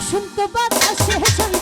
শুনতে বাতাসে